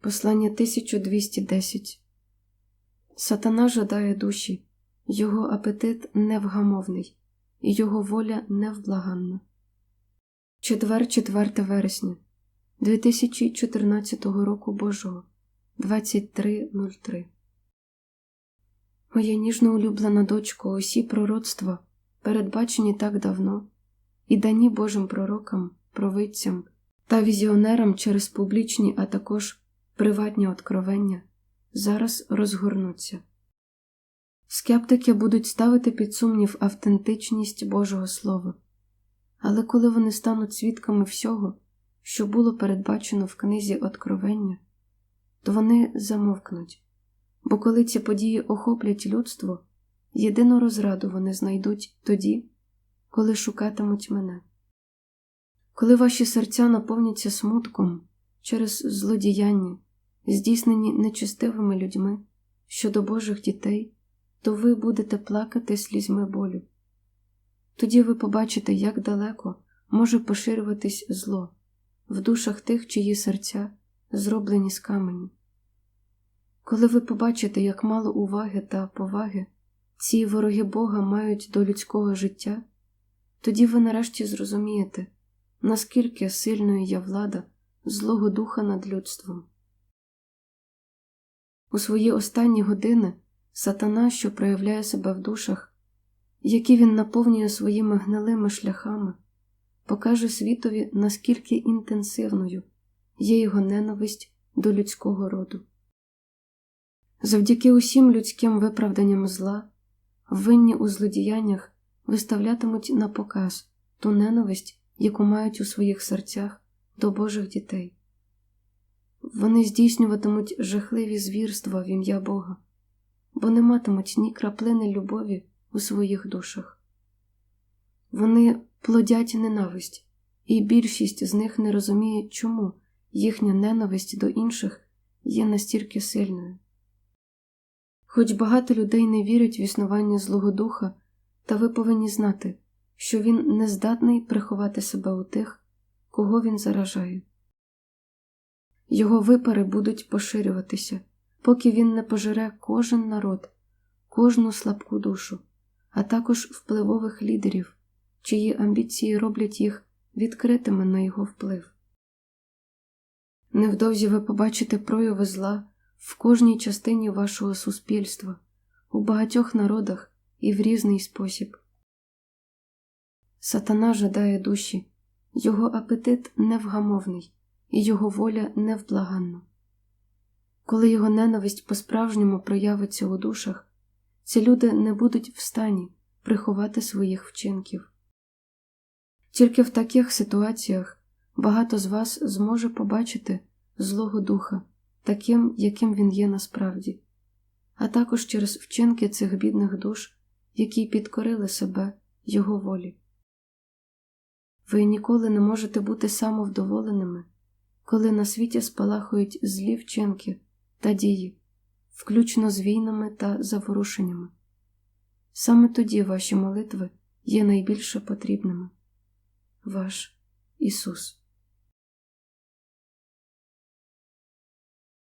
Послання 1210 Сатана жадає душі, його апетит невгамовний, і його воля невблаганна. Четвер, 4 вересня 2014 року Божого 23.03 Моя ніжно улюблена дочко, усі пророцтва, передбачені так давно, і дані Божим пророкам, провидцям та візіонерам через публічні, а також приватні откровення, зараз розгорнуться. Скептики будуть ставити під сумнів автентичність Божого Слова, але коли вони стануть свідками всього, що було передбачено в книзі Откровення, то вони замовкнуть, бо коли ці події охоплять людство, єдину розраду вони знайдуть тоді, коли шукатимуть мене. Коли ваші серця наповняться смутком через злодіяння, здійснені нечестивими людьми щодо Божих дітей, то ви будете плакати слізьми болю. Тоді ви побачите, як далеко може поширюватись зло в душах тих, чиї серця зроблені з каменю. Коли ви побачите, як мало уваги та поваги ці вороги Бога мають до людського життя, тоді ви нарешті зрозумієте, наскільки сильною є влада Злого Духа над людством. У свої останні години сатана, що проявляє себе в душах, які він наповнює своїми гнилими шляхами, покаже світові, наскільки інтенсивною є його ненависть до людського роду. Завдяки усім людським виправданням зла, винні у злодіяннях виставлятимуть на показ ту ненависть, яку мають у своїх серцях до Божих дітей. Вони здійснюватимуть жахливі звірства в ім'я Бога, бо не матимуть ні краплини любові у своїх душах. Вони плодять ненависть, і більшість з них не розуміє, чому їхня ненависть до інших є настільки сильною. Хоч багато людей не вірять в існування Злого Духа, та ви повинні знати, що він не здатний приховати себе у тих, кого він заражає. Його випари будуть поширюватися, поки він не пожере кожен народ, кожну слабку душу, а також впливових лідерів, чиї амбіції роблять їх відкритими на його вплив. Невдовзі ви побачите прояви зла в кожній частині вашого суспільства, у багатьох народах і в різний спосіб. Сатана жадає душі, його апетит невгамовний і його воля невблаганна. Коли його ненависть по-справжньому проявиться у душах, ці люди не будуть в стані приховати своїх вчинків. Тільки в таких ситуаціях багато з вас зможе побачити Злого Духа таким, яким він є насправді, а також через вчинки цих бідних душ, які підкорили себе Його волі. Ви ніколи не можете бути самовдоволеними, коли на світі спалахують злі вчинки та дії, включно з війнами та заворушеннями. Саме тоді ваші молитви є найбільше потрібними. Ваш Ісус.